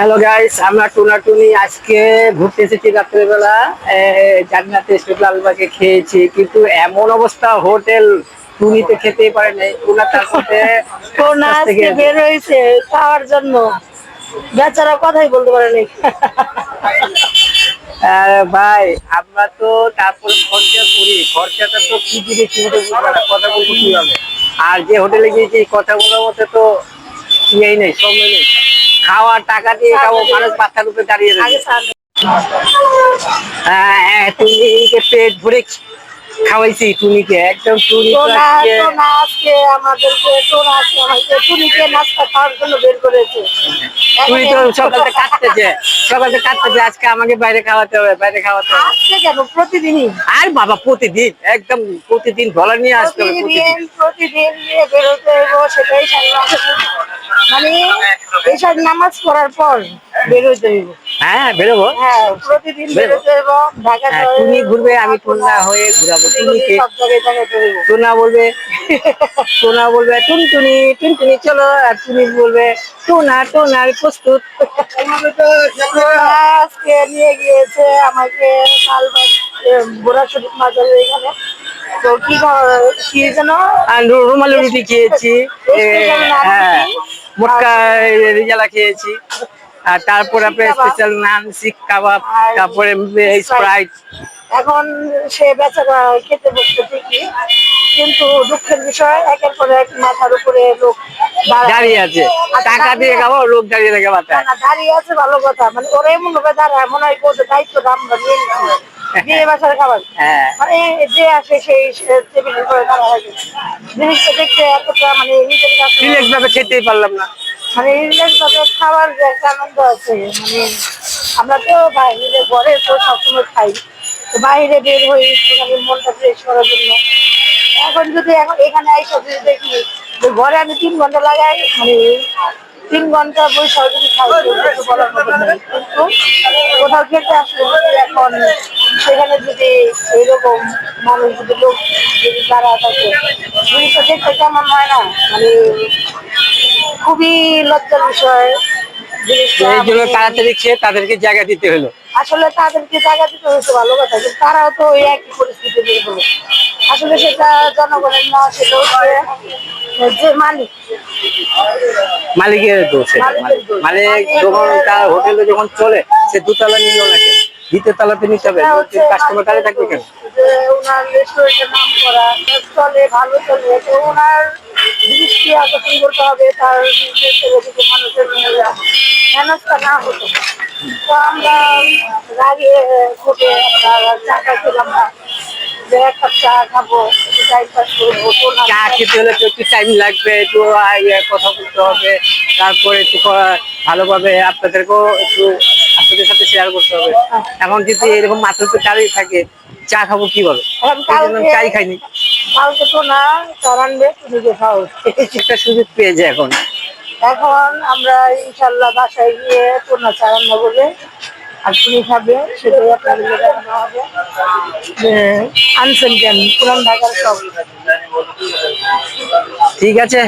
Hello guys আমরা টুনা টুনি আজকে ঘুরতে এসেছি রাত্রেবেলা। জান্নাতে লালবাগে খেয়েছি কিন্তু এমন অবস্থা হোটেল টুনিতে খেতেই পারে নাই। টুনা তার সাথে বের হয়েছে খাওয়ার জন্য। বেচারা কথাই বলতে পারে নাই। ভাই আমরা তো তারপর খরচা করি। খরচাটা তো কি দিকে কি কথা বলব হবে আর যে হোটেলে গিয়েছি কথা বলার মতো তো ইয়েই নেই সময় নেই। খাওয়ার টাকা দিয়ে খাব মানুষ বাচ্চার উপরে দাঁড়িয়ে হ্যাঁ, টুনিকে পেট ভরে খাওয়াইছি টুনিকে। একদম টুনি আজকে আমাদেরকে আমাকে টুনিকে নাস্তা খাওয়ার জন্য বের করেছে। টুনি তো সকালে কাটতেছে সকালে কাটতেছে আজকে আমাকে বাইরে খাওয়াতে হবে বাইরে খাওয়াতে হবে। আজকে কেন? প্রতিদিনই? আর বাবা প্রতিদিন একদম প্রতিদিন গলা নিয়ে আসতে হবে প্রতিদিন। বেরোতে সেটাই মানে এইসব নামাজ পড়ার পর বেরোতে হইব। হ্যাঁ বেরোবো। হ্যাঁ প্রতিদিন। বেরোতে হইব ঢাকা হ্যাঁ, ঘুরবে, আমি টুনা হয়ে ঘুরাবো হইব। টোনা বলবে টোনা বলবে টুন টুনি টুন টুনি চলো আর টুনি বলবে টোনা টোনার প্রস্তুত। আজকে নিয়ে গিয়েছে আমাকে বোরা শরীফ মাজারের এখানে। তো কি যেন? আর রু- রুমালি রুটি খেয়েছি। মোটকা রিজালা খেয়েছি। আর তারপর আপনার স্পেশাল নান শিক কাবাব তারপরে স্প্রাইট এখন সে বেচারা খেতে বসছে ঠিকই কিন্তু দুঃখের বিষয় একের পর এক মাথার উপরে লোক দাঁড়িয়ে। আছে। আর টাকা দিয়ে খাব লোক দাঁড়িয়ে থাকে মাথায়। দাঁড়িয়ে আছে ভালো কথা। মানে ওরা এমন ভাবে দাঁড়ায় মনে হয় দায়িত্বটা আমরা নিয়ে বিয়ে বাসার খাবার। হ্যাঁ। মানে যে আসে সেই টেবিলের করে জিনিসটা দেখতে এতটা মানে নিজের কাছে রিল্যাক্স ভাবে খেতেই পারলাম না। মানে রিল্যাক্স ভাবে খাবার যে একটা আনন্দ আছে। মানে আমরা তো বাইরে ঘরে তো সবসময় খাই। তো বাইরে বের হই একটুখানি মনটা ফ্রেশ করার জন্য। এখন যদি এখন এখানে আইসা যদি দেখি যে ঘরে আমি তিন ঘণ্টা লাগাই মানে তিন ঘণ্টা খাই। তো কিছু বলার মতো নেই। কিন্তু কোথাও খেতে আসলে এখন সেখানে যদি এইরকম মানুষ যদি লোক যদি দাঁড়া থাকে জিনিসটা দেখতে কেমন হয় না? মানে খুবই লজ্জার বিষয় এই জন্য মানে- তাড়াতাড়ি খেয়ে তাদেরকে জায়গা দিতে হলো। আসলে তাদেরকে জায়গা দিতে হয়েছে ভালো কথা কিন্তু তারাও তো ওই একই পরিস্থিতি হলো আসলে সেটা জনগণের না সেটা হচ্ছে মালিক। মালিকের দোষ। মালিক। যখন তার হোটেলে যখন চলে সে দুতলা নিল নাকি দ্বিতীয় তালাতে নিতে হবে। কাস্টমার কাছে থাকবে কেন? যে ওনার রেস্টুরেন্টের নাম করা চলে ভালো তো ওনার দৃষ্টি আকর্ষণ করতে হবে তার বিজনেসের মানুষের হেনস্থা না হতো। তো আমরা রাগে আমরা খাইছিলাম না। এক কাপ চা খাব টাইম পাস করব চা খেতে হলে তো একটু টাইম লাগবে একটু ইয়ে, কথা বলতে হবে। তারপরে একটু ভালোভাবে আপনাদেরকেও একটু আপনাদের সাথে শেয়ার করতে হবে। এখন যদি এরকম মাত্র তো দাঁড়িয়ে থাকে চা খাব আমি কালকে চাই খাইনি। কালকে তো না আনবে তুমি খাও। একটা সুযোগ পেয়ে যায় এখন। এখন আমরা ইনশাল্লাহ বাসায় গিয়ে পূর্ণা চা রান্না করবে। আর তুমি খাবে সেটাই আপনাদের হবে যে আনছেন কেন? পুরান ঢাকার সব। ঠিক আছে।